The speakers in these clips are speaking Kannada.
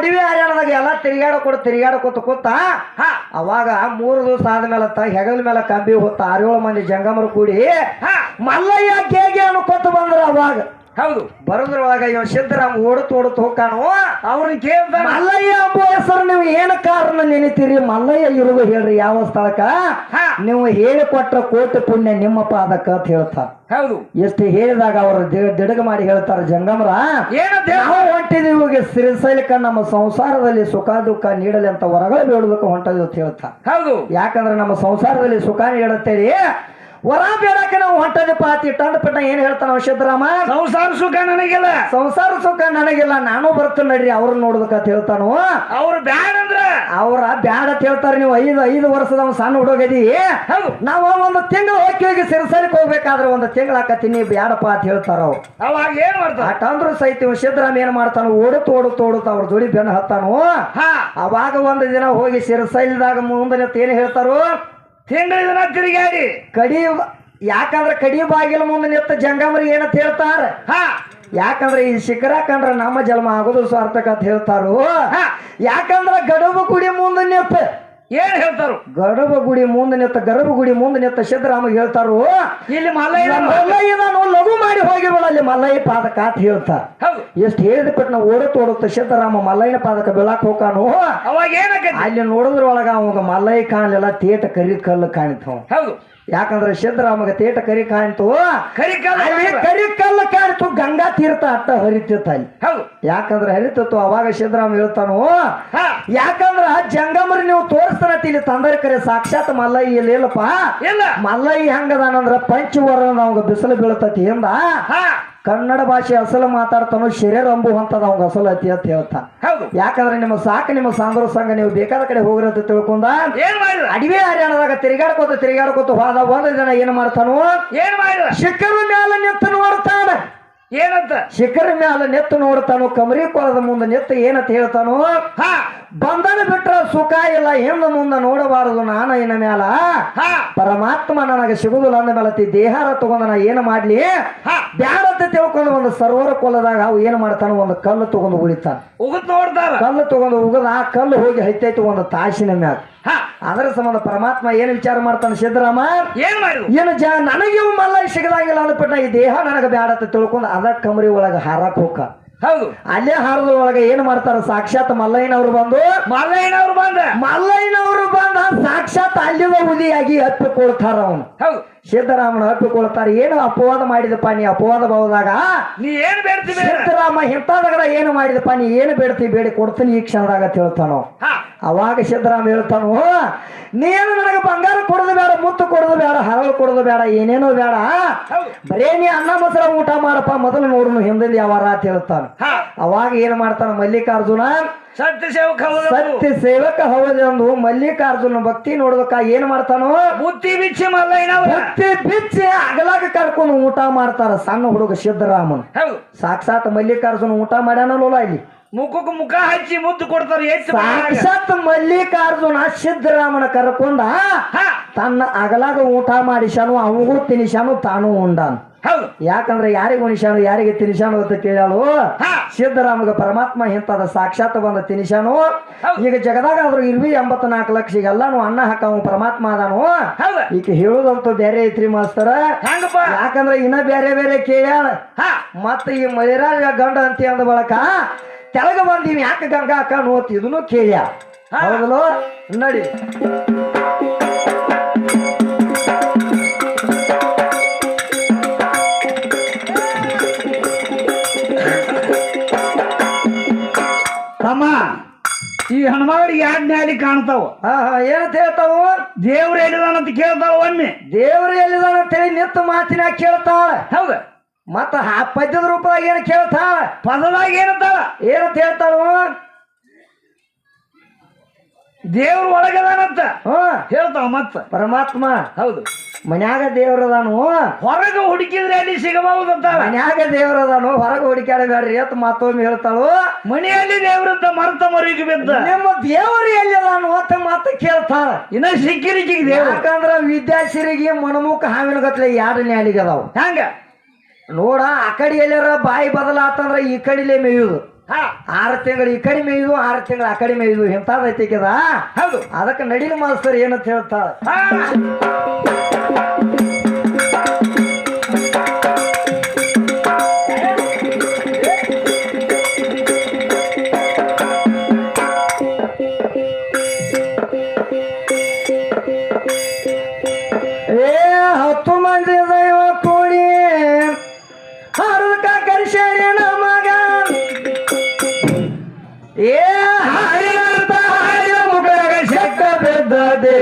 ಅಡವಿ ಹರಿಯಾಣದಾಗ ಎಲ್ಲ ತಿರುಗಾಡ ಕೊಡ ತಿರುಗಾಡ ಕೂತ, ಹಾ, ಅವಾಗ ಮೂರು ದಿವಸ ಆದ್ಮೇಲೆ ಹೆಗಲ ಮೇಲೆ ಕಂಬಿ ಹೊತ್ತ ಆರೇಳು ಮಂದಿ ಜಂಗಮರು ಕೂಡಿ ಮಲ್ಲಯ್ಯ ಕೇಗೆ ಅನ್ಕೊತ ಬಂದ್ರ ಅವಾಗ. ಹೌದು. ಬರೋದ್ರೊಳಗ ಇವ ಸಿದ್ದರಾಮ್ ಓಡತ್ ಓಡತ್ ಹೋಗ್ಕಾನು ಅವ್ರನ್ನ ಕೇಳ್ತ ಮಲ್ಲಯ್ಯ ಅಪ್ಪ ಹೆಸರು ನೀವು ಏನ ಕಾರಣ ನೆನಿತೀರಿ? ಮಲ್ಲಯ್ಯ ಇರುವುದು ಹೇಳ್ರಿ ಯಾವ ಸ್ಥಳಕ್ಕ. ನೀವು ಹೇಳಿಕೊಟ್ಟ ಕೋಟಿ ಪುಣ್ಯ ನಿಮ್ಮ ಅದಕ್ಕ ಅಂತ ಹೇಳ್ತಾರ. ಹೌದು. ಎಷ್ಟು ಹೇಳಿದಾಗ ಅವರು ದಿಡಗ ಮಾಡಿ ಹೇಳ್ತಾರ ಜಂಗಮರ. ಹೇಳ ಹೊಂಟಿದೀವಿ ಇವಾಗ ಶ್ರೀಶೈಲಕ್ಕ ನಮ್ಮ ಸಂಸಾರದಲ್ಲಿ ಸುಖ ದುಃಖ ನೀಡಲಿ ಅಂತ ಹೊರಗಡೆ ಬೇಡೋದಕ್ಕೆ ಹೊಂಟದಿ ಅಂತ ಹೇಳ್ತಾರ. ಹೌದು. ಯಾಕಂದ್ರೆ ನಮ್ಮ ಸಂಸಾರದಲ್ಲಿ ಸುಖ ನೀಡುತ್ತೇಳಿ. ವರ ಬೇಡಕ್ಕೆ ನಾವು ಹೊಂಟದಪ್ಪ ಆತಿ ತಂದ ಪಟ್ಟ ಏನ್ ಹೇಳ್ತಾನ ಸಿದ್ದರಾಮ ಸಂಸಾರ ಸುಖ ನನಗಿಲ್ಲ. ಸಂಸಾರ ಸುಖ ನನಗಿಲ್ಲ. ನಾನು ಬರ್ತೇನೆ ನಡ್ರಿ ಅವ್ರ ನೋಡ್ಬೇಕಂತ ಹೇಳ್ತಾನು? ಅವ್ರು ಬ್ಯಾಡ ಅಂದ್ರ? ಅವ್ರ ಬ್ಯಾಡ ಅಂತ ಹೇಳ್ತಾರ ನೀವು. ಐದು ಐದು ವರ್ಷದ ಅವ್ನು ಸಣ್ಣ ಹುಡುಗದಿ ನಾವು ಒಂದು ತಿಂಗಳು ಹೋಗಿ ಹೋಗಿ ಸಿರಸಲಿಕ್ಕೆ ಹೋಗ್ಬೇಕಾದ್ರೆ ಒಂದು ತಿಂಗಳ ಹಾಕತ್ತೀನಿ ಬ್ಯಾಡಪ್ಪ ಅಂತ ಹೇಳ್ತಾರ? ಅವ್ರು ಅವಾಗ ಏನ್ ಮಾಡ್ತಾರ? ಆ ಸಹಿತ ಸಿದ್ದರಾಮ ಏನ್ ಮಾಡ್ತಾನ ಓಡುತ್ತ ಓಡುತ್ತ ಓಡುತ್ತ ಅವ್ರ ಜೋಡಿ ಬೆನ್ನ ಹತ್ತಾನು? ಹಾ. ಅವಾಗ ಒಂದು ದಿನ ಹೋಗಿ ಸಿರಸೈಲ್ದಾಗ ಮುಂದೆ ಏನ್ ಹೇಳ್ತಾರು? ತಿಂಗಳ ದಿನ ತಿರುಗಾಡಿ ಕಡಿ ಯಾಕಂದ್ರೆ ಕಡಿ ಬಾಗಿಲ ಮುಂದೆ ನಿಂತ ಜಂಗಮರಿಗೆ ಏನಂತ ಹೇಳ್ತಾರ? ಹಾ. ಯಾಕಂದ್ರೆ ಈ ಶಿಖರ ಕಂಡ್ರೆ ನಮ್ಮ ಜನ್ಮ ಆಗೋದು ಸಾರ್ಥಕ ಅಂತ ಹೇಳ್ತಾರೋ? ಹಾ. ಯಾಕಂದ್ರೆ ಗಡಬ ಕುಡಿ ಮುಂದೆ ನಿಂತ ಏನ್ ಹೇಳ್ತಾರು? ಗರ್ಭ ಗುಡಿ ಮುಂದೆ ನಿಂತ ಗರ್ಭ ಗುಡಿ ಮುಂದೆ ನಿಂತ ಸಿದ್ದರಾಮ ಹೇಳ್ತಾರು ಇಲ್ಲಿ ಮಲ್ಲಯ್ಯ ಮಲ್ಲಯ್ಯ ನಾನು ಲಘು ಮಾಡಿ ಹೋಗಿಬಿಡ ಅಲ್ಲಿ ಮಲ್ಲಯ್ಯ ಪಾದಕ ಅಂತ ಹೇಳ್ತಾರ. ಎಷ್ಟು ಹೇಳಿದ ಬಿಟ್ಟು ನಾವು ಓಡತ್ ಓಡುತ್ತ ಸಿದ್ದರಾಮ ಮಲ್ಲಯ್ಯನ ಪಾದಕ ಬೆಳಕ ಹೋಗಾನು ಅವಾಗ ಏನಕ್ಕೆ ಅಲ್ಲಿ ನೋಡಿದ್ರೊಳಗ ಅವಾಗ ಮಲ್ಲಯ್ಯ ಕಾಣಲಿಲ್ಲ ತೇಟ ಕರಿ ಕಲ್ಲು ಕಾಣಿತು ಹೌದು. ಯಾಕಂದ್ರೆ ಸಿದ್ದರಾಮಗ ತೇಟ ಕರಿ ಕಾಣ್ತು. ಕರಿ ಕಲ್ಲ ಅಲ್ಲಿ ಕರಿ ಕಲ್ಲು ಕಾಣಿತು ಗಂಗಾ ತೀರ್ಥ ಅಟ್ಟ ಹರಿತಿತ್ತು ಅಲ್ಲಿ. ಹೌದು. ಯಾಕಂದ್ರೆ ಹರಿತಿತ್ತು ಅವಾಗ ಸಿದ್ದರಾಮ ಹೇಳ್ತಾನು ಹಾ. ಯಾಕಂದ್ರ ಜಂಗಮರಿ ನೀವು ತೋರಿಸ್ತಾನ ಇಲ್ಲಿ ತಂದರೆ ಕರೆ ಸಾಕ್ಷಾತ್ ಮಲ್ಲಯ್ಯ ಇಲ್ಲಿ ಇಲ್ಲಪ್ಪ. ಇಲ್ಲ. ಮಲ್ಲಯ್ಯ ಹೆಂಗದಾನಂದ್ರ ಪಂಚವರ್ಣ ನಮ್ಗೆ ಬಿಸಿಲು ಬೀಳ್ತತಿ ಹಿಂದ ಹಾ. ಕನ್ನಡ ಭಾಷೆ ಅಸಲು ಮಾತಾಡ್ತಾನು ಶರೀರ ಅಂಬು ಅಂತದ ಅವಾಗ ಅಸಲು ಅತಿ ಅಂತ ಹೇಳ್ತಾ. ಹೌದು. ಯಾಕಂದ್ರೆ ನಿಮ್ಮ ಸಾಕು ನಿಮ್ಮ ಸಾಂದ್ರ ಸಂಘ ನೀವು ಬೇಕಾದ ಕಡೆ ಹೋಗ್ರಿ ಅಂತ ತಿಳ್ಕೊಂಡ ಏನ್ ಮಾಡಿದ್ರ ಅಡವಿ ಹರಿಯಾಣದಾಗ ತಿರುಗಾಡ್ಕೋತ ತಿರುಗಾಡ್ಕೋತ ಹೋದ ಒಂದು ದಿನ ಏನ್ ಮಾಡ್ತಾನೋ ಏನ್ ಮಾಡಿದ್ರ ಶಿಖರ ಮ್ಯಾಲ ನಿಂತನು ನೋಡ್ತಾನ ಏನಂತ? ಶಿಖರ ಮ್ಯಾಲ ನೆತ್ತು ನೋಡ್ತಾನು ಕಮರಿ ಕೊಳದ ಮುಂದೆ ನೆತ್ತು ಏನಂತ ಹೇಳ್ತಾನು? ಹಾ. ಬಂಧನ ಬಿಟ್ರ ಸುಖ ಇಲ್ಲ ಹಿಂದ ಮುಂದೆ ನೋಡಬಾರದು ನಾನು ಇನ್ನ ಮ್ಯಾಲ. ಹಾ. ಪರಮಾತ್ಮ ನನಗೆ ಸಿಗುದಿಲ್ಲ ಅಂದ ಮೇಲತಿ ದೇಹಾರ ತಗೊಂಡ ನಾ ಏನು ಮಾಡ್ಲಿ? ಹಾ. ಬ್ಯಾಡಂತ ತಿಳ್ಕೊಂಡು ಒಂದು ಸರೋವರ ಕೊಲದಾಗ ಅವು ಏನು ಮಾಡ್ತಾನ ಒಂದು ಕಲ್ಲು ತಗೊಂಡು ಉಳಿತಾನ ಉಗದ್ ನೋಡ್ತಾರ ಕಲ್ಲು ತಗೊಂಡು ಉಗದ ಆ ಕಲ್ಲು ಹೋಗಿ ಹೈತೈತು ಒಂದು ತಾಸಿನ ಮ್ಯಾಲ. ಅದರ ಸಂಬಂಧ ಪರಮಾತ್ಮ ಏನು ವಿಚಾರ ಮಾಡ್ತಾನೆ ಸಿದ್ದರಾಮ ಏನ್ ಮಾಡಿದ್ರು ಏನು ಜ ನನಗೆ ಮಲ್ಲ ಸಿಗದಾಗಿಲ್ಲ ಅನ್ಪಟ್ಟ ಈ ದೇಹ ನನಗೆ ಅಂತ ತಿಳ್ಕೊಂಡು ಅದ ಕಮರಿ ಒಳಗ ಹಾರಕ್ ಹೋಗ ಹೌದು. ಅಲ್ಲೇ ಹಾರದ ಒಳಗೆ ಏನ್ ಮಾಡ್ತಾರ? ಸಾಕ್ಷಾತ್ ಮಲ್ಲಯ್ಯನವ್ರು ಬಂದು ಮಲ್ಲಯ್ಯನವ್ರು ಬಂದ. ಮಲ್ಲಯ್ಯನವ್ರು ಬಂದ ಸಾಕ್ಷಾತ್ ಅಲ್ಲಿವ ಹುಲಿಯಾಗಿ ಹತ್ತಿಕೊಳ್ತಾರ ಅವನು. ಹೌದು. ಸಿದ್ದರಾಮನ ಅಪ್ಪಿಕೊಳ್ತಾರೆ ಏನು ಅಪವಾದ ಮಾಡಿದಪ್ಪ ನೀ ಅಪವಾದ ಬಹುದಾಗ ನೀ ಏನ್ ಬೇಡ್ತೀನಿ ಸಿದ್ದರಾಮ ಇಂಥದಾಗ ಏನು ಮಾಡಿದಪ್ಪ? ನೀ ಏನು ಬೇಡ್ತಿ ಬೇಡಿ ಕೊಡ್ತೀನಿ ಈ ಕ್ಷಣದಾಗ ತಿಳ್ತಾನೋ ಹೇಳ್ತಾನೋ. ಅವಾಗ ಸಿದ್ದರಾಮ ಹೇಳ್ತಾನು ನೀನು ನನಗೆ ಬಂಗಾರ ಕೊಡೋದು ಬೇಡ ಮುತ್ತು ಕೊಡೋದು ಬೇಡ ಹರಳು ಕೊಡೋದು ಬೇಡ ಏನೇನೋ ಬೇಡ. ಬರೇ ನೀ ಅನ್ನ ಮೊಸರ ಊಟ ಮಾಡಪ್ಪ ಮೊದಲು ನೋಡುನು ಹಿಂದಿಂದ ಯಾವಾರ ಅಂತ ಹೇಳ್ತಾನೆ. ಅವಾಗ ಏನ್ ಮಾಡ್ತಾನ ಮಲ್ಲಿಕಾರ್ಜುನ? ಸತ್ಯ ಸೇವಕ ಸತ್ಯ ಸೇವಕ ಹೌದೆಂದು ಮಲ್ಲಿಕಾರ್ಜುನ ಭಕ್ತಿ ನೋಡ್ಬೇಕ ಏನ್ ಮಾಡ್ತಾನೋ? ಬುದ್ಧಿ ಬಿಚ್ಚಿ ಮಲ್ಲ ಭಕ್ತಿ ಬಿಚ್ಚಿ ಅಗಲಾಗ ಕರ್ಕೊಂಡು ಊಟ ಮಾಡ್ತಾರ ಸಣ್ಣ ಹುಡುಗ ಸಿದ್ದರಾಮನ್. ಸಾಕ್ಷಾತ್ ಮಲ್ಲಿಕಾರ್ಜುನ ಊಟ ಮಾಡ್ಯಾನಲ್ಲ ಇಲ್ಲಿ. ಮುಖಕ್ಕೆ ಮುಖ ಹಚ್ಚಿ ಮುದ್ದು ಕೊಡ್ತಾರ ಸಾಕ್ಷಾತ್ ಮಲ್ಲಿಕಾರ್ಜುನ ಸಿದ್ದರಾಮನ ಕರ್ಕೊಂಡ ಹಾ. ತನ್ನ ಅಗಲಾಗ ಊಟ ಮಾಡಿಸಾನು ಅವಗೂ ತಿನಿಸ್ಯಾನು ತಾನು ಉಂಡಾನು. ಯಾಕಂದ್ರೆ ಯಾರಿಗೆ ನಿಶಾನು ಯಾರಿಗೆ ತಿನಿಶಾನು ಅಂತ ಕೇಳಲು ಸಿದ್ದರಾಮಗ ಪರಮಾತ್ಮ ಇಂತದ ಸಾಕ್ಷಾತ್ ಬಂದ ತಿನಿಶಾನು ಈಗ ಜಗದಾಗ ಆದ್ರೂ ಇರ್ವಿ ಎಂಬತ್ನಾಲ್ಕು ಲಕ್ಷ ಎಲ್ಲಾನು ಅನ್ನ ಹಾಕವ ಪರಮಾತ್ಮ ಅದಾನು. ಈಗ ಹೇಳುದಂತೂ ಬೇರೆ ಐತ್ರಿ ಮಾಸ್ತರ. ಯಾಕಂದ್ರೆ ಇನ್ನ ಬೇರೆ ಬೇರೆ ಕೇಳ್ಯಾಳ. ಹಾ. ಮತ್ತ ಈ ಮಳಿರಾಜ ಗಂಡ ಅಂತ ಅಂದ ಬಳಕ ತೆಲಗ ಬಂದೀವಿ ಯಾಕೆ ಗಂಗಾ ಅಕ್ಕ ನೋತ್ ಇದನ್ನು ಕೇಳ್ಯಾ ಹೌದಲ್ಲೋ? ನಡಿ. ಹೆಣ್ಮಗಳಿಗೆ ಯಾಡ್ ನ್ಯಾಲಿ ಕಾಣ್ತಾವ. ಏನಂತ ಹೇಳ್ತಾವ? ದೇವ್ರ ಎಲ್ಲಿದಾನಂತ ಕೇಳ್ತಾವ ಒಮ್ಮೆ. ದೇವ್ರು ಎಲ್ಲಿದಾನ ಅಂತೇಳಿ ನಿತ್ತ ಮಾತಿನ ಕೇಳ್ತಾಳ. ಹೌದ. ಮತ್ತ ಆ ಪದ್ಯದ ರೂಪದಾಗ ಏನ್ ಕೇಳ್ತಾಳ? ಪದದಾಗ ಏನಂತಾಳ? ಏನಂತ ಹೇಳ್ತಾಳು ದೇವ್ರ ಒಳಗದಾನಂತ. ಹ ಹೇಳ್ತಾವ ಮತ್ತ. ಪರಮಾತ್ಮ. ಹೌದು. ಮನ್ಯಾಗ ದೇವ್ರದಾನು ಹೊರಗ ಹುಡುಕಿದ್ರೆ ಅಲ್ಲಿ ಸಿಗಬಹುದಂತ ಮನ್ಯಾಗ ದೇವ್ರದಾನು ಹೊರಗ ಹುಡುಕಾಡಬೇಡ್ರಿ ಅಂತ ಮತ್ತೊಮ್ಮೆ ಹೇಳ್ತಾಳು. ಮನೆಯಲ್ಲಿ ದೇವ್ರಂತ ಮರತ ಮರಿಗೆ ಬಿದ್ದ. ನಿಮ್ಮ ದೇವರು ಎಲ್ಲಿ ಅದಾನು ಅಂತ ಮಾತ ಕೇಳ್ತಾಳ. ಇನ್ನ ಸಿಕ್ಕಿರಿಕಿಗೆ ದೇವ್ರ. ಯಾಕಂದ್ರ ವಿದ್ಯಾಸಿರಿಗೆ ಮನಮುಖ ಹಾವಿನ ಗತ್ಲೆ ಯಾರು ನ್ಯಾಲಿಗೆ ಅದಾವ. ಹೆಂಗ ನೋಡ ಆ ಕಡೆ ಬಾಯಿ ಬದಲಾತಂದ್ರ ಈ ಕಡಿಲೆ ಮೇಯುದು. ಆರು ತಿಂಗಳು ಈ ಕಡೆ ಮೇಯ್ದು ಆರು ತಿಂಗಳು ಆ ಕಡೆ ಮೇಯ್ದು ಕದ ಹೌದು. ಅದಕ್ಕೆ ನಡಿಲು ಮಾಸ್ತರ್ ಏನಂತ ಹೇಳ್ತಾರೆ ಏ ಹಾಡಿನಂತ ಹಾಡಿದ ಮುಖ ಶಕ್ಕ ಬಿದ್ದದೆ.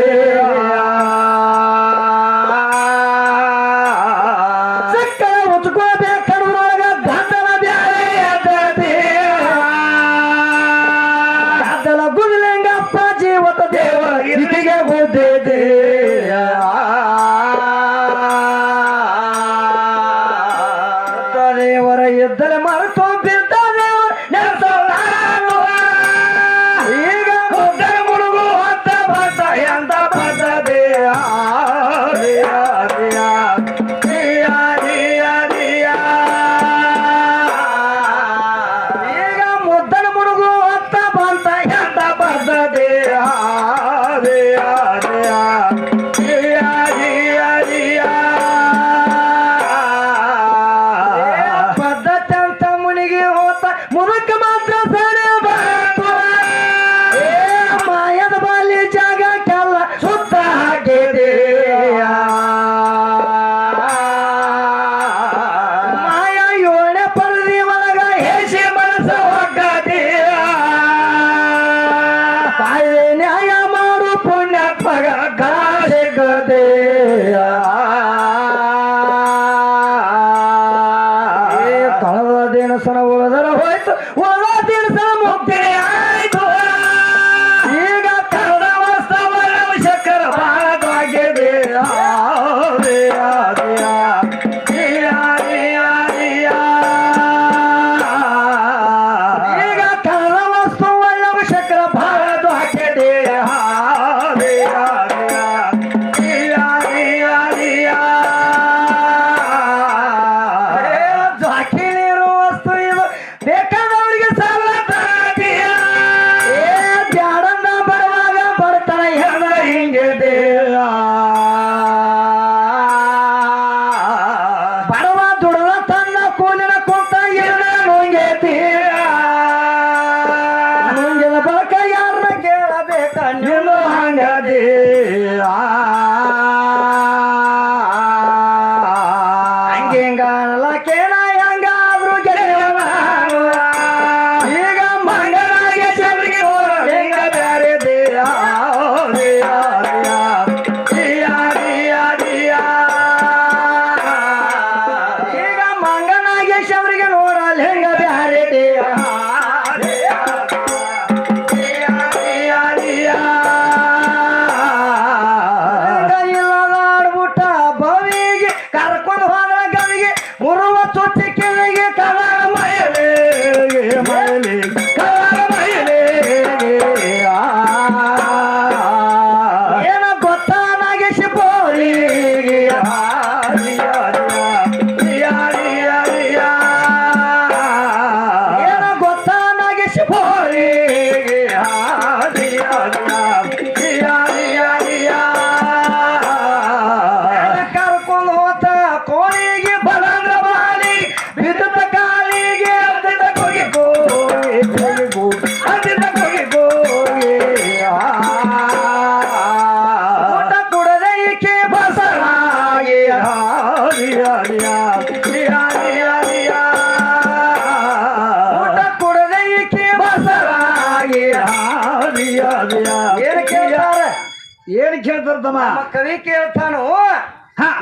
ಕವಿ ಕವಿ ಕೇಳ್ತಾನು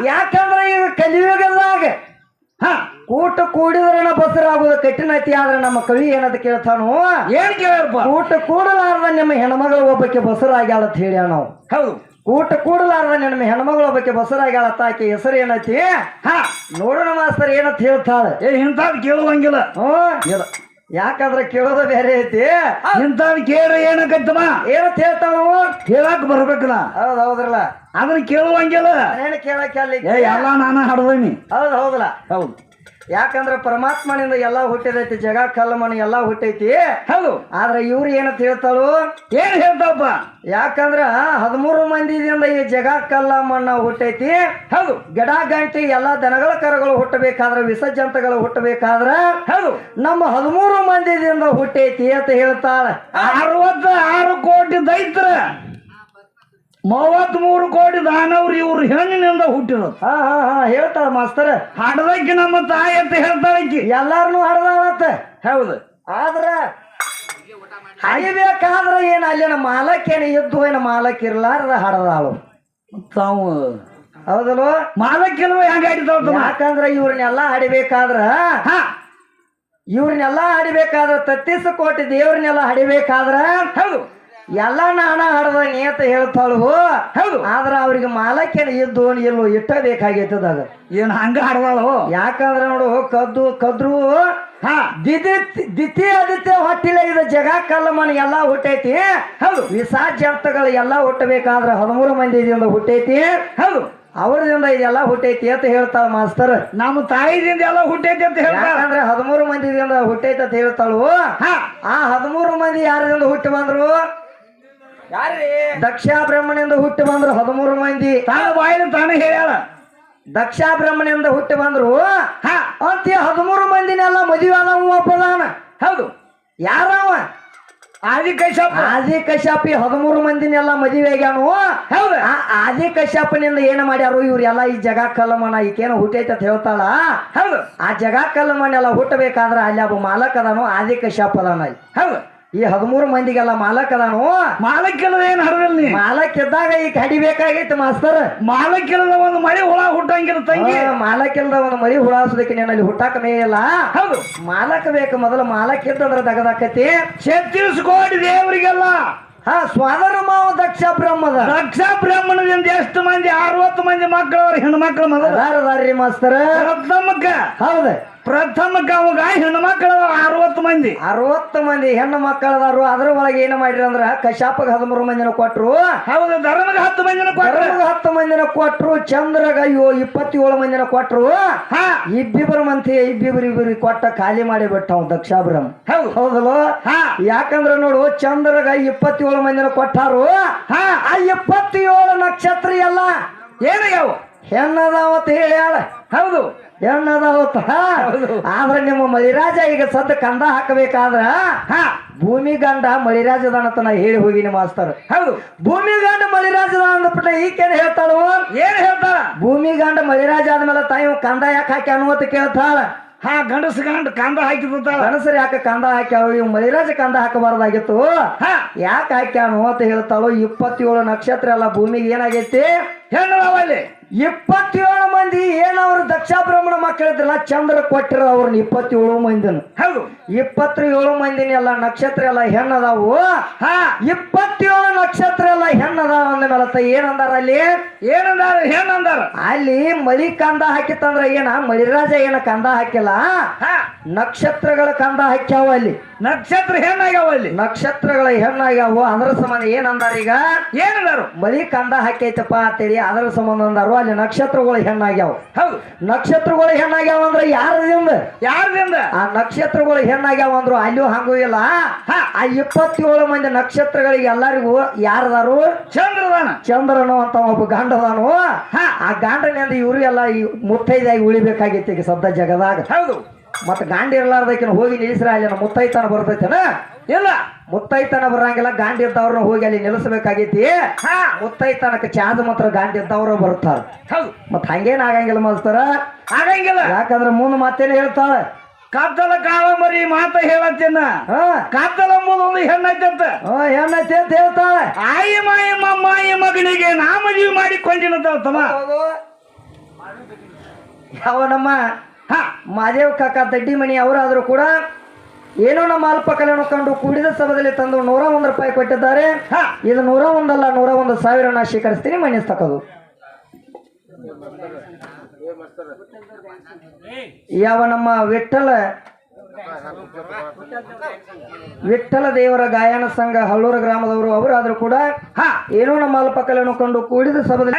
ಯಾಕಂದ್ರೆ ಇದು ಕಲಿಯುಗದಾಗ ಹ. ಕೂಟ ಕೂಡಿದ್ರನ ಬಸರಾಗುದ ಕಠಿಣ ಐತಿ ಆದ್ರೆ ನಮ್ಮ ಕವಿ ಏನಂತ ಕೇಳ್ತಾನು ಏನ್ ಕೇಳಪ್ಪ ಕೂಟ ಕೂಡಲಾರ್ದ ನಿಮ್ಮ ಹೆಣ್ಮಗಳ ಒಬ್ಬಕ್ಕೆ ಬಸರಾಗ್ಯಾಳ ಅಂತ ಹೇಳ್ಯಾ ನಾವು. ಹೌದು. ಕೂಟ ಕೂಡಲಾರ್ದ ನಿಮ್ಮ ಹೆಣ್ಮಗಳ ಒಬ್ಬಕ್ಕೆ ಬಸರಾಗ್ಯಾಳ ಆಕೆ ಹೆಸರು ಏನೈತಿ? ಹಾ. ನೋಡೋಣ ಮಾಸ್ತರ್ ಏನಂತ ಹೇಳ್ತಾಳೆ. ಏ ಇಂಥದ್ದು ಕೇಳುವಂಗಿಲ್ಲ. ಹ್ಞೂ. ಯಾಕಂದ್ರೆ ಕೇಳೋದ ಬೇರೆ ಐತಿ. ಇಂಥವ್ ಕೇಳ್ರಿ ಏನಕ್ಕಂತಮ್ಮ ಏನಂತ ಹೇಳ್ತಾವ ಕೇಳಕ್ ಬರ್ಬೇಕಲ್ಲ. ಹೌದ್ ಹೌದ್ರಲ್ಲ. ಅದನ್ನ ಕೇಳುವಂಗಿಲ್ಲ. ಏನು ಕೇಳಕ್ಕೆ ಅಲ್ಲಿ ಏ ಎಲ್ಲ ನಾನು ಹಡ್ದೀನಿ. ಹೌದ್ ಹೌದಲ್ಲ. ಹೌದು. ಯಾಕಂದ್ರೆ ಪರಮಾತ್ಮನಿಂದ ಎಲ್ಲಾ ಹುಟ್ಟಿದೈತಿ ಜಗ ಕಲ್ಲ ಮಣ್ಣು ಎಲ್ಲಾ ಹುಟ್ಟೈತಿ. ಹೌದು. ಆದ್ರೆ ಇವ್ರು ಏನಂತ ಹೇಳ್ತಾಳು? ಏನ್ ಹೇಳ್ತಾವಪ್ಪ? ಯಾಕಂದ್ರ ಹದಿಮೂರು ಮಂದಿದಿಂದ ಈ ಜಗ ಕಲ್ಲ ಮಣ್ಣ ಹುಟ್ಟೈತಿ. ಹೌದು. ಗಿಡ ಗಂಟಿ ಎಲ್ಲಾ ದನಗಳ ಕರಗಳು ಹುಟ್ಟಬೇಕಾದ್ರೆ ವಿಸರ್ಜಂತಗಳು ಹುಟ್ಟಬೇಕಾದ್ರ ಹೌದು. ನಮ್ಮ ಹದಿಮೂರು ಮಂದಿದಿಂದ ಹುಟ್ಟೈತಿ ಅಂತ ಹೇಳ್ತಾಳ. ಅರವತ್ತ ಆರು ಕೋಟಿ ದೈತ್ರ. ಮೂವತ್ತ್ ಮೂರು ಕೋಟಿ ದಾನವ್ರು ಇವ್ರು ಹೆಣ್ಣಿನಿಂದ ಹುಟ್ಟಿರು ಹಾ ಹಾ ಹಾ ಹೇಳ್ತಾಳ ಮಾಸ್ತರ್. ಹಡದಕ್ಕೆ ನಮ್ಮ ತಾಯಿ ಅಂತ ಹೇಳ್ತಾಳೆ ಈಕಿ. ಎಲ್ಲಾರನು ಹಡ್ದಾಳತ್ತ. ಹೌದು. ಆದ್ರ ಹಡಿಬೇಕಾದ್ರೆ ಏನ್ ಅಲ್ಲಿನ ಮಾಲಕ್ ಎದ್ದು ಏನ ಮಾಲಕ್ ಇರ್ಲಾರ್ದ ಹಡದಾಳು. ತಾವು ಹೌದಲ್ವ? ಮಾಲಕ್ಕಿಲ್ವ ಹೆಂಗ ತಮ್ಮ? ಯಾಕಂದ್ರ ಇವ್ರನ್ನೆಲ್ಲ ಹಡಿಬೇಕಾದ್ರ ಹಾ. ಇವ್ರನ್ನೆಲ್ಲ ಹಡಿಬೇಕಾದ್ರೆ ತತ್ತಿಸ ಕೋಟಿ ದೇವ್ರನ್ನೆಲ್ಲ ಹಡಿಬೇಕಾದ್ರ ಹೌದು. ಎಲ್ಲ ನಾನ ಹಡದ ನಿಯತ ಹೇಳ್ತಾಳು. ಹೌದು. ಆದ್ರ ಅವ್ರಿಗೆ ಮಾಲಕ್ಕೇನ ಇದ್ದು ಎಲ್ಲೋ ಇಟ್ಟ ಬೇಕಾಗೈತದಾಗ ಏನ್ ಹಂಗ ಹಡದಾಳು? ಯಾಕಂದ್ರ ನೋಡು ಕದ್ದು ಕದ್ರು ದಿತಿ ಆದಿತ್ಯ ಹೊಟ್ಟಿಲ್ಲ ಇದು ಜಗ ಕಲ್ಲ ಮನೆ ಎಲ್ಲಾ ಹುಟ್ಟೈತಿ. ಹೌದು. ವಿಸರ್ಜಂತಗಳು ಎಲ್ಲಾ ಹುಟ್ಟಬೇಕಾದ್ರೆ ಹದಿಮೂರು ಮಂದಿದಿಂದ ಹುಟ್ಟೈತಿ. ಹೌದು. ಅವರದಿಂದ ಇದೆಲ್ಲ ಹುಟ್ಟೈತಿ ಅಂತ ಹೇಳ್ತಾಳ ಮಾಸ್ತರ್. ನಮ್ಮ ತಾಯಿದಿಂದ ಎಲ್ಲ ಹುಟ್ಟೈತಿ ಅಂತ ಹೇಳ್ತಾಳ. ಅಂದ್ರೆ ಹದಿಮೂರು ಮಂದಿದಿಂದ ಹುಟ್ಟೈತಿ ಅಂತ ಹೇಳ್ತಾಳು. ಹಾ. ಆ ಹದಿಮೂರು ಮಂದಿ ಯಾರಿಂದ ಹುಟ್ಟಿ ಬಂದ್ರು? ದಕ್ಷ ಬ್ರಹ್ಮನಿಂದ ಹುಟ್ಟಿ ಬಂದ್ರು ಹದಿಮೂರು ಮಂದಿ. ತಾನು ಬಾಯಿನ ತಾನೇ ಹೇಳ್ಯಾಳ. ದಕ್ಷ ಬ್ರಹ್ಮನಿಂದ ಹುಟ್ಟಿ ಬಂದ್ರು ಹಾ ಅಂತ ಹದಿಮೂರು ಮಂದಿನೆಲ್ಲ ಮದುವೆ ಒಬ್ಬದಾನ ಹೌದು. ಯಾರವ? ಆದಿ ಕಶ್ಯಪ. ಆದಿ ಕಶ್ಯಪಿ ಹದಿಮೂರು ಮಂದಿನೆಲ್ಲ ಮದುವೆ ಆಗ್ಯಾನು. ಹೌದು. ಆದಿ ಕಶ್ಯಪನಿಂದ ಏನ್ ಮಾಡ್ಯಾರು? ಇವ್ರೆಲ್ಲ ಈ ಜಗ ಕಲ್ಲಮನ ಈಕೇನ ಹುಟ್ಟೈತೆ ಅಂತ ಹೇಳ್ತಾಳ. ಹೌದು. ಆ ಜಗ ಕಲ್ಲಮನೆಲ್ಲ ಹುಟ್ಟಬೇಕಾದ್ರ ಅಲ್ಲಿ ಒಬ್ಬ ಮಾಲಕ್ ಅದಾನು ಆದಿ ಕಶ್ಯಪ ಅದಾನ ಅಲ್ಲಿ. ಹೌದು. ಈ ಹದಿಮೂರು ಮಂದಿಗೆಲ್ಲ ಮಾಲಕ್ ಅದಾನು. ಮಾಲಕ್ ಏನ್ ಹರದಲ್ಲಿ ಮಾಲಕ್ ಇದ್ದಾಗ ಕಡಿ ಬೇಕಾಗಿತ್ತು ಮಾಸ್ತರ್. ಮಾಲಕ್ಕೆಲ್ಲದ ಒಂದು ಮಳೆ ಹುಳ ಹುಟ್ಟಂಗಿಲ್ಲ ತಂಗಿ. ಆ, ಮಾಲಕ್ ಇಲ್ಲದ ಒಂದು ಮಳಿ ಹುಳಾಸೋದಕ್ಕೆ ನೀನು ಅಲ್ಲಿ ಹುಟ್ಟಾಕ ಮೇಯಲ್ಲ ಹೌದು. ಮಾಲಕ್ ಬೇಕು ಮೊದಲು ಮಾಲಕ್ ಇದ್ದದ್ರ ತಗದಾಕತಿ ಛತ್ತೀಸ್ ಕೋಟಿ ದೇವರಿಗೆಲ್ಲ ಹಾ ಸ್ವಾದರ ಮಾವ ದಕ್ಷ ಬ್ರಹ್ಮದ. ದಕ್ಷ ಬ್ರಾಹ್ಮಣದಿಂದ ಎಷ್ಟು ಮಂದಿ ಅರವತ್ತು ಮಂದಿ ಮಕ್ಕಳವ್ರ ಹೆಣ್ಣು ಮಕ್ಕಳು ಮೊದಲ. ಅದಾರದಾರ್ರಿ ಮಾಸ್ತರ. ಹೌದ. ಪ್ರಥಮಕ್ಕ ಅವಾಗ ಹೆಣ್ಣು ಮಕ್ಕಳ ಅರವತ್ತು ಮಂದಿ. ಅರವತ್ತು ಮಂದಿ ಹೆಣ್ಣು ಮಕ್ಕಳದಾರು ಅದ್ರ ಒಳಗೆ ಏನು ಮಾಡಿರ ಅಂದ್ರ ಕಶ್ಯಪಗ ಹದಿಮೂರು ಮಂದಿನ ಕೊಟ್ರು. ಹೌದು ಧರ್ಮಗ ಹತ್ತು ಮಂದಿನ ಕೊಟ್ಟರು ಧರ್ಮಗ ಹತ್ತು ಮಂದಿನ ಕೊಟ್ರು ಚಂದ್ರಗ ಅಯ್ಯೋ ಇಪ್ಪತ್ತೇಳು ಮಂದಿನ ಕೊಟ್ರು. ಹಾ. ಇಬ್ಬಿಬ್ಬರು ಮಂದಿ ಇಬ್ಬಿಬ್ರು ಇಬ್ಬರು ಕೊಟ್ಟ ಖಾಲಿ ಮಾಡಿ ಬಿಟ್ಟ ದಕ್ಷಾಬ್ರಹ್ಮ ಹೌದು. ಹೌದಲ್ಲ? ಹಾ. ಯಾಕಂದ್ರ ನೋಡು ಚಂದ್ರಗ ಇಪ್ಪತ್ತೇಳು ಮಂದಿನ ಕೊಟ್ಟಾರು. ಹಾ. ಆ ಇಪ್ಪತ್ತೇಳು ನಕ್ಷತ್ರ ಎಲ್ಲ ಏನಾಗ್ಯಾವ ಹೆಣ್ಣದಾವತ್ ಹೇಳ್ಯಾಳ ಹೌದು. ಹೆಣ್ಣದಾವತ್ತ ಆದ್ರೆ ನಿಮ್ಮ ಮಳಿರಾಜ ಈಗ ಸದ್ದ ಕಂದ ಹಾಕಬೇಕಾದ್ರ ಹಾ? ಭೂಮಿ ಗಂಡ ಮಳಿರಾಜದಾನತ ನಾ ಹೇಳಿ ಹೋಗಿನಿ ಮಾಸ್ತರ್. ಹೌದು. ಭೂಮಿ ಗಂಡ ಮಳಿರಾಜದಾನ ಅಂದ್ಬಿಟ್ಟ ಈಕೇನ್ ಹೇಳ್ತಾಳು? ಏನ್ ಹೇಳ್ತಾಳ? ಭೂಮಿ ಗಂಡ ಮಳಿರಾಜ ಆದ್ಮೇಲೆ ತಾಯಿ ಕಂದ ಯಾಕೆ ಹಾಕಿ ಅನ್ನುವತ್ತ ಕೇಳ್ತಾಳ. ಹಾ ಗಂಡಸ ಗಂಡ ಕಂದ ಹಾಕಿದಂತ ಗಂಡಸರು ಯಾಕೆ ಕಂದ ಹಾಕ್ಯಾವ ಇವ್ ಮಳಿರಾಜ ಕಂದ ಹಾಕಬಾರ್ದಾಗಿತ್ತು. ಹಾ. ಯಾಕೆ ಹಾಕ್ಯಾನು ಅಂತ ಹೇಳ್ತಾಳು? ಇಪ್ಪತ್ತೇಳು ನಕ್ಷತ್ರ ಎಲ್ಲ ಭೂಮಿಗೆ ಏನಾಗೈತಿ? ಹೆಣ್ಣು ಅವಲ್ಲಿ ಇಪ್ಪತ್ತೇಳು ಮಂದಿ ಏನವ್ರು ದಕ್ಷ ಬ್ರಾಹ್ಮಣ ಮಕ್ಕಳಿದ್ರಲ್ಲ ಚಂದ್ರ ಕೊಟ್ಟಿರ ಅವ್ರನ್ನ ಇಪ್ಪತ್ತೇಳು ಮಂದಿನ. ಹೌದು. ಇಪ್ಪತ್ತೇಳು ಮಂದಿನ ಎಲ್ಲ ನಕ್ಷತ್ರ ಎಲ್ಲ ಹೆಣ್ಣದಾವು. ಹಾ. ಇಪ್ಪತ್ತೇಳು ನಕ್ಷತ್ರ ಎಲ್ಲ ಹೆಣ್ಣದಾವ ಅಂದ ಮೇಲೆ ಏನಂದಾರ ಅಲ್ಲಿ? ಏನಂದಾರ ಹೆಣ್ಣಂದಾರ? ಅಲ್ಲಿ ಮಳಿ ಕಂದ ಹಾಕಿತ್ತಂದ್ರ ಏನ? ಮಳಿರಾಜ ಏನ ಕಂದ ಹಾಕಿಲ್ಲ? ಹಾ. ನಕ್ಷತ್ರಗಳ ಕಂದ ಹಾಕ್ಯಾವ ಅಲ್ಲಿ. ನಕ್ಷತ್ರ ಹೆಣ್ಣಾಗ್ಯಾವ ಅಲ್ಲಿ. ನಕ್ಷತ್ರಗಳ ಹೆಣ್ಣಾಗ್ಯಾವ ಅದರ ಸಂಬಂಧ ಏನಂದಾರ ಈಗ ಏನಂದಾರು ಮಲಿ ಕಂದ ಹಾಕೈತಪ್ಪ ಅಂತೇಳಿ ಅದರ ಸಂಬಂಧ ಅಂದಾರು ಅಲ್ಲಿ ನಕ್ಷತ್ರಗಳು ಹೆಣ್ಣಾಗ್ಯಾವ. ಹೌದು. ನಕ್ಷತ್ರಗಳು ಹೆಣ್ಣಾಗ್ಯಾವ ಅಂದ್ರೆ ಯಾರದಿಂದ? ಯಾರದಿಂದ? ಆ ನಕ್ಷತ್ರಗಳು ಹೆಣ್ಣಾಗ್ಯಾವ ಅಂದ್ರು ಅಲ್ಲೂ ಹಂಗೂ ಇಲ್ಲ. ಆ ಇಪ್ಪತ್ತೇಳು ಮಂದಿ ನಕ್ಷತ್ರಗಳಿಗೆ ಎಲ್ಲರಿಗೂ ಯಾರದಾರು? ಚಂದ್ರದಾನ. ಚಂದ್ರನು ಅಂತ ಒಬ್ಬ ಗಂಡದಾನು. ಹಾ. ಆ ಗಂಡನಿಂದ ಇವರು ಎಲ್ಲ ಈ ಮುತ್ತೈದಾಗಿ ಉಳಿಬೇಕಾಗಿತ್ತು ಈಗ ಸದ್ದ ಜಗದಾಗ. ಹೌದು. ಮತ್ತ ಗಾಂಡಿ ಇರ್ಲಾರ್ದಕಿನ ಹೋಗಿ ನಿಲ್ಲಿಸ್ರ ಅಲ್ಲಿ ಮುತ್ತೈತನ ಬರ್ತೈತನ? ಇಲ್ಲ. ಮುತ್ತೈತನ ಬರಂಗಿಲ್ಲ ಗಾಂಡಿ ಇದ್ದವ್ರನ್ನ ಹೋಗಿ ಅಲ್ಲಿ ನಿಲ್ಲಿಸಬೇಕಾಗೈತಿ. ಮುತ್ತೈತನಕ್ಕೆ ಮುತ್ತೈತನಕ ಚಾದ ಮಾತ್ರ ಗಾಂಡಿ ಇದ್ದವ್ರ ಬರ್ತಾರ. ಮತ್ ಹಂಗೇನ್ ಆಗಂಗಿಲ್ಲ ಮಾಸ್ತರ? ಆಗಂಗಿಲ್ಲ. ಯಾಕಂದ್ರೆ ಮುಂದ್ ಮತ್ತೇನ್ ಹೇಳ್ತಾಳ? ಕತ್ತಲ ಕಾಲ ಮರಿ ಮಾತ ಹೇಳತ್ತೇನ ಹಾ. ಕತ್ತಲ ಒಂದು ಹೆಣ್ಣೈತಂತ. ಅಂತ ಹೆಣ್ಣೈತಿ ಅಂತ ಹೇಳ್ತಾಳೆ. ಆಯಿ ಮಾಯಿ ಮಮ್ಮಾಯಿ ಮಗನಿಗೆ ನಾ ಮದುವೆ ಮಾಡಿಕೊಂಡಿನಂತ ತಮ್ಮ ಯಾವ ನಮ್ಮ ಹಾ ಮಾದೇವ್ ಕಾಕ ದಡ್ಡಿಮಣಿ ಅವರಾದರೂ ಅವರಾದ್ರೂ ಕೂಡ ಏನೋ ನಮ್ಮ ಅಲ್ಪಕಲೆಯನ್ನು ಕಂಡು ಕೂಡಿದ ಸಭದಲ್ಲಿ ತಂದು ನೂರ ಒಂದು ರೂಪಾಯಿ ಕೊಟ್ಟಿದ್ದಾರೆ ಹಾ ಇದು ನೂರ ಒಂದಲ್ಲ ನೂರ ಒಂದು ಸಾವಿರ ನಾ ಸ್ವೀಕರಿಸ್ತೀನಿ ಮಣಿಸ್ತಕ್ಕದು ಯಾವ ನಮ್ಮ ವಿಠಲ ವಿಠ್ಠಲ ದೇವರ ಗಾಯನ ಸಂಘ ಹಳ್ಳೂರ ಗ್ರಾಮದವರು ಅವರಾದ್ರೂ ಕೂಡ ಹಾ ಏನೋ ನಮ್ಮ ಅಲ್ಪಕಲೆಯನ್ನು ಕಂಡು ಕೂಡಿದ ಸಭದ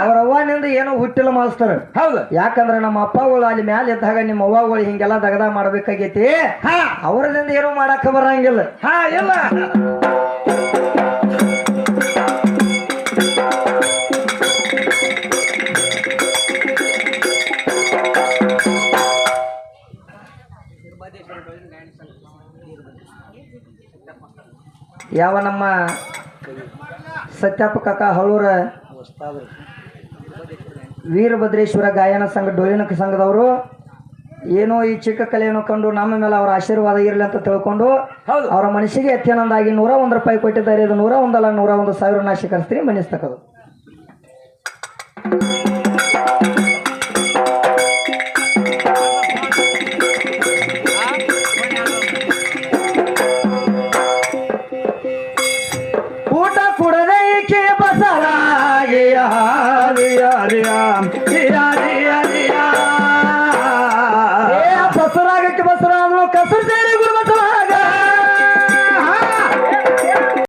ಅವ್ರ ಅವ್ವನಿಂದ ಏನೋ ಹುಟ್ಟಿಲ್ಲ ಮಾಡಿಸ್ತಾರ ಹೌದು. ಯಾಕಂದ್ರೆ ನಮ್ಮ ಅಪ್ಪಗಳು ಅಲ್ಲಿ ಮ್ಯಾಲ ಇದ್ದಾಗ ನಿಮ್ಮ ಅವ್ವಗಳು ಹಿಂಗೆಲ್ಲ ದಗದ ಮಾಡ್ಬೇಕಾಗೈತಿ. ಹಾ. ಅವರದಿಂದ ಏನೋ ಮಾಡಾಕ ಬರಂಗಿಲ್ಲ. ಹಾ ಇಲ್ಲ. ಯಾವ ನಮ್ಮ ಸತ್ಯಪ್ಪ ಕಾಕ ಹಳೂರ ವೀರಭದ್ರೇಶ್ವರ ಗಾಯನ ಸಂಘ ಡೊಳ್ಳಿನ ಸಂಘದವರು ಏನೋ ಈ ಚಿಕ್ಕ ಕಲೆಯನ್ನು ಕಂಡು ನಮ್ಮ ಮೇಲೆ ಅವರ ಆಶೀರ್ವಾದ ಇರಲಿ ಅಂತ ತಿಳ್ಕೊಂಡು ಅವರ ಮನಸ್ಸಿಗೆ ಅತ್ಯಾನಂದಾಗಿ ನೂರ ಒಂದು ರೂಪಾಯಿ ಕೊಟ್ಟಿದ್ದಾರೆ. ಇದು ನೂರ ಒಂದಲ್ಲ ನೂರ ಒಂದು ಸಾವಿರ ನಾ ಮನಸ್ತಕ್ಕದು ಮನಿಸ್ತಕ್ಕದು